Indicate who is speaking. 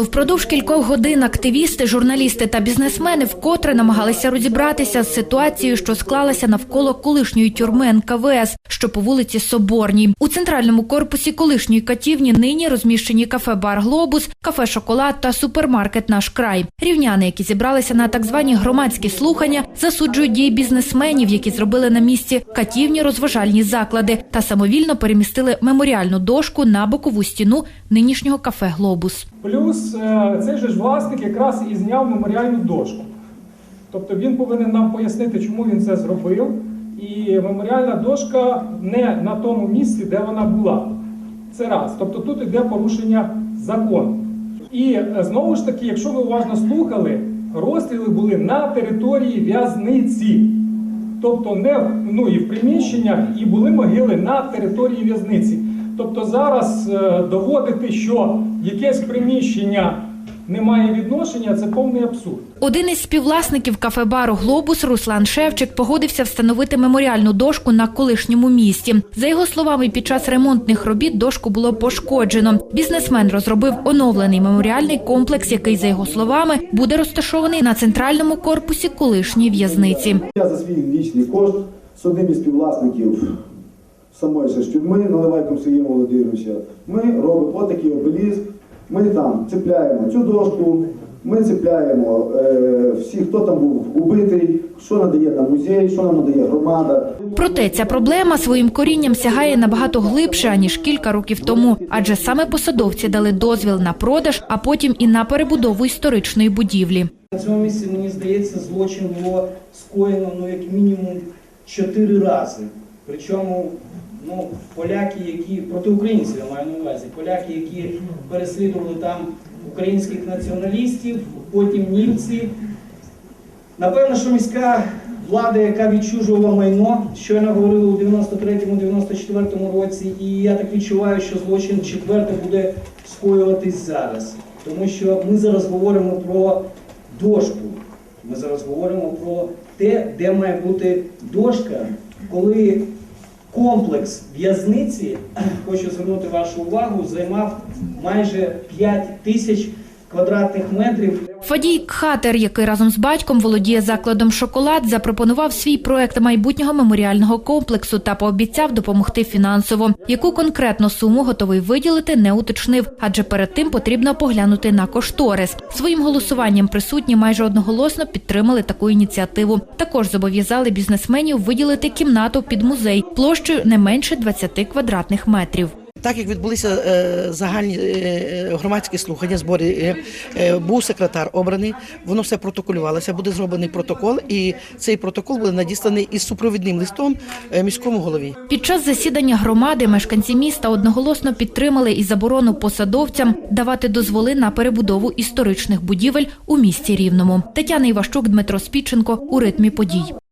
Speaker 1: Впродовж кількох годин активісти, журналісти та бізнесмени вкотре намагалися розібратися з ситуацією, що склалася навколо колишньої тюрми НКВС, що по вулиці Соборній. У центральному корпусі колишньої катівні нині розміщені кафе-бар Глобус, кафе Шоколад та супермаркет Наш край. Рівняни, які зібралися на так звані громадські слухання, засуджують дії бізнесменів, які зробили на місці катівні розважальні заклади та самовільно перемістили меморіальну дошку на бокову стіну нинішнього кафе Глобус.
Speaker 2: Плюс е, цей же ж власник якраз і зняв меморіальну дошку. Тобто він повинен нам пояснити, чому він це зробив. І меморіальна дошка не на тому місці, де вона була. Це раз. Тобто тут йде порушення закону. І е, знову ж таки, якщо ви уважно слухали, розстріли були на території в'язниці. Тобто не ну, і в приміщеннях, і були могили на території в'язниці. Тобто зараз е, доводити, що якесь приміщення не має відношення, це повний абсурд.
Speaker 1: Один із співвласників кафе-бару Глобус Руслан Шевчик погодився встановити меморіальну дошку на колишньому місці. За його словами, під час ремонтних робіт дошку було пошкоджено. Бізнесмен розробив оновлений меморіальний комплекс, який, за його словами, буде розташований на центральному корпусі колишньої в'язниці.
Speaker 3: Я за свій вічний кошт з одним із співвласників самої ж тюрми, Наливайком Сергієм Володимировича, ми робимо отакий обеліск, ми там цепляємо цю дошку, ми цепляємо е, всіх, хто там був убитий, що надає нам музей, що нам надає громада.
Speaker 1: Проте ця проблема своїм корінням сягає набагато глибше аніж кілька років тому, адже саме посадовці дали дозвіл на продаж, а потім і на перебудову історичної будівлі.
Speaker 4: На цьому місці, мені здається, злочин було скоєно ну, як мінімум чотири рази. Причому ну, поляки, які проти українців я маю на увазі, поляки, які переслідували там українських націоналістів, потім німці. Напевно, що міська влада, яка відчужувала майно, щойно говорили у 93-94 році, і я так відчуваю, що злочин четвертий буде скоюватись зараз. Тому що ми зараз говоримо про дошку. Ми зараз говоримо про те, де має бути дошка, коли комплекс в'язниці, хочу звернути вашу увагу, займав майже 5 тисяч квадратних метрів.
Speaker 1: Фадій Кхатер, який разом з батьком володіє закладом шоколад, запропонував свій проект майбутнього меморіального комплексу та пообіцяв допомогти фінансово. Яку конкретну суму готовий виділити, не уточнив, адже перед тим потрібно поглянути на кошторис. Своїм голосуванням присутні майже одноголосно підтримали таку ініціативу. Також зобов'язали бізнесменів виділити кімнату під музей площею не менше 20 квадратних метрів.
Speaker 5: Так як відбулися е, загальні е, громадські слухання, збори, е, е, був секретар обраний, воно все протоколювалося, буде зроблений протокол, і цей протокол буде надісланий із супровідним листом е, міському голові.
Speaker 1: Під час засідання громади мешканці міста одноголосно підтримали і заборону посадовцям давати дозволи на перебудову історичних будівель у місті Рівному. Тетяна Іващук, Дмитро Спіченко у ритмі подій.